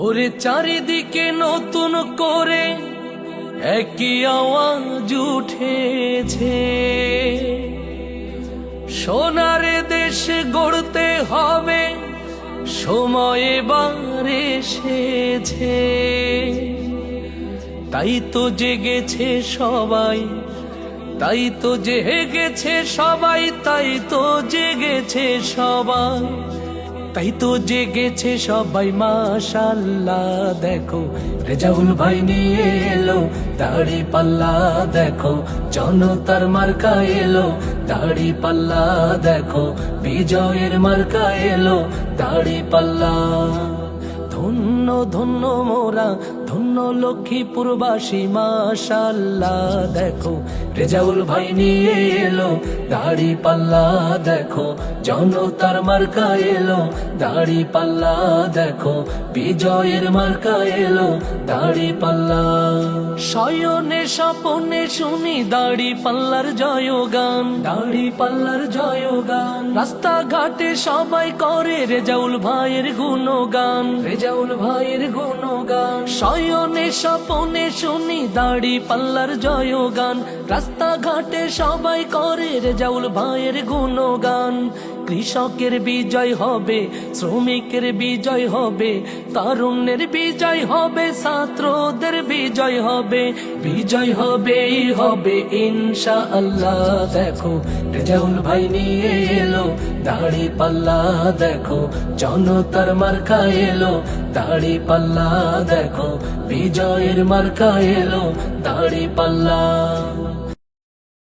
ওরে চারিদিকে নতুন করে একই আওয়াজ উঠেছে। সোনার দেশ গড়তে হবে, সময় এবার এসেছে। তাই তো জেগেছে সবাই, তাই তো জেগেছে সবাই, তাই তো জেগেছে সবাই। তাই তো জেগেছে সবাই, মাশাল্লাহ, দেখো। রেজাউল ভাই নিয়ে এলো, দাড়ি পাল্লা, দেখো। জনতার মার্কা এলো, দাড়ি পাল্লা, দেখো। বিজয়ের মার্কা এলো, দাড়ি পাল্লা। ধন্য ধন্য মোরা ধন্য লক্ষ্মীপুরবাসী, মাশাল্লাহ, দেখো। রেজাউল ভাই নিয়ে এলো, দাড়ি পাল্লা, দেখো। জনতার মার্কা এলো, দাড়ি পাল্লা, দেখো। বিজয়ের মার্কা এলো, দাড়ি পাল্লা। শয়নে স্বপনে শুনি, দাড়ি পাল্লার জয় গান দাড়ি পাল্লার জয় গান রাস্তাঘাটে সবাই করে, রেজাউল ভাইয়ের গুণগান। রেজাউল ভাইয়ের গুণগান। শয়নে স্বপনে শুনি দাড়ি পাল্লার জয়গান। রাস্তাঘাটে সবাই করে রেজাউল ভাইয়ের গুণগান। কৃষকের বিজয় হবে, শ্রমিকের বিজয় হবে তারুণ্যের বিজয় হবে, ছাত্রদের বিজয় হবে বিজয় হবে হবে ইনশা আল্লাহ দেখো, রেজাউল ভাই নিয়ে এলো, দাড়ি পাল্লা দেখো, জনতার মার্কা এলো, দাড়ি পাল্লা দেখো, বিজয়ের মার্কা এলো, দাড়ি পাল্লা।